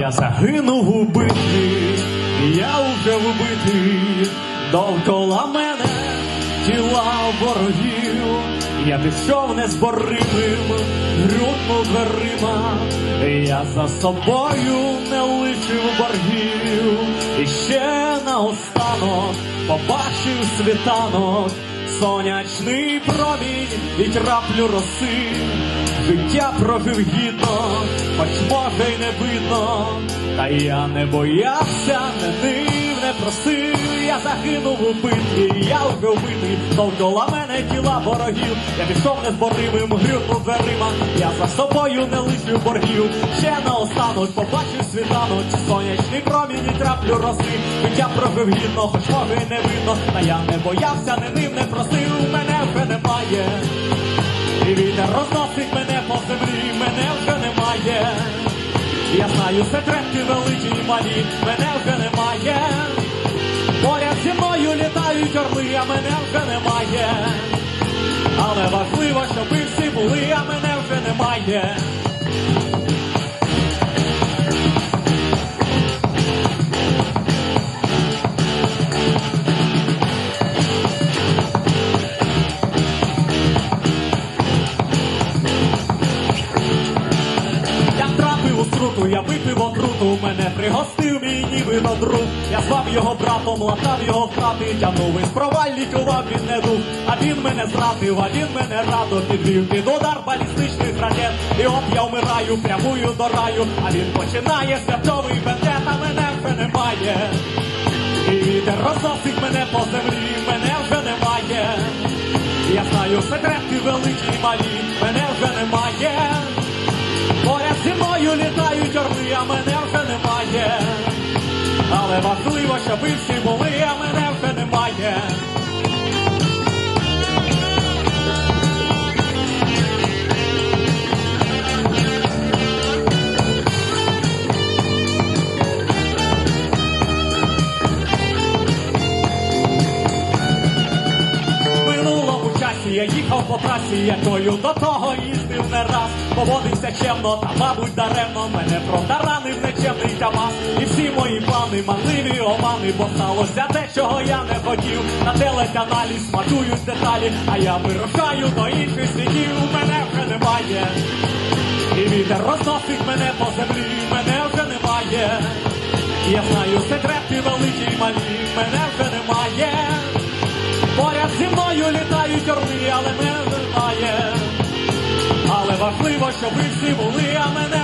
Я загинув у битві, я уже вбитий, довкола мене тіла ворогів. Я пішов незборимим, грюкнув дверима, я за собою не лишив боргів. І ще наостанок побачив світанок, сонячний промінь і краплю роси. Життя прожив гідно, хоч й не видно, та я не боявся, не нив, не просив, я загинув у битві, я вже вбитий, довкола мене тіла ворогів, я пішов незборимим, грюкнув дверима, я за собою не лишив боргів, ще наостанок побачив світанок, чи сонячний промінь і краплю роси, життя прожив гідно, хоч може не видно, та я не боявся, не нив, не просив, мене вже немає. І вітер розносить мене по землі. Я знаю секрети великі і малі, мене вже немає. Поряд зі мною літають орли, а мене вже немає. Але важливо, щоб ви всі були, а мене вже немає. Я випив отруту, мене пригостив мій ніби на друг. Я звав його братом, латав його в хати, тягнув із проваль, лікував він неду. А він мене зрадив, а він мене радо підвів під удар балістичних ракет. І от я вмираю, прямую до раю, а він починає святковий бендет, а мене вже немає. І вітер розносить мене по землі, мене вже немає. Я знаю секрети великі і малі, мене вже немає. Поряд зі літають орли, а мене вже немає. Але важливо, щоб ви всі були, а мене я їхав по трасі, якою до того їздив не раз. Поводився чемно, та мабуть даремно мене протаранив нечемний КамАЗ. І всі мої плани, манливі омани, бо сталося те, чого я не хотів. На телеканалі смакують деталі, а я вирушаю до інших світів. Мене вже немає. І вітер розносить мене по землі, мене вже немає. Я знаю секрети великі малі, мене вже немає. Поряд зі мною літають але мене вертає. Але важливо, щоб ви всі були, а мене.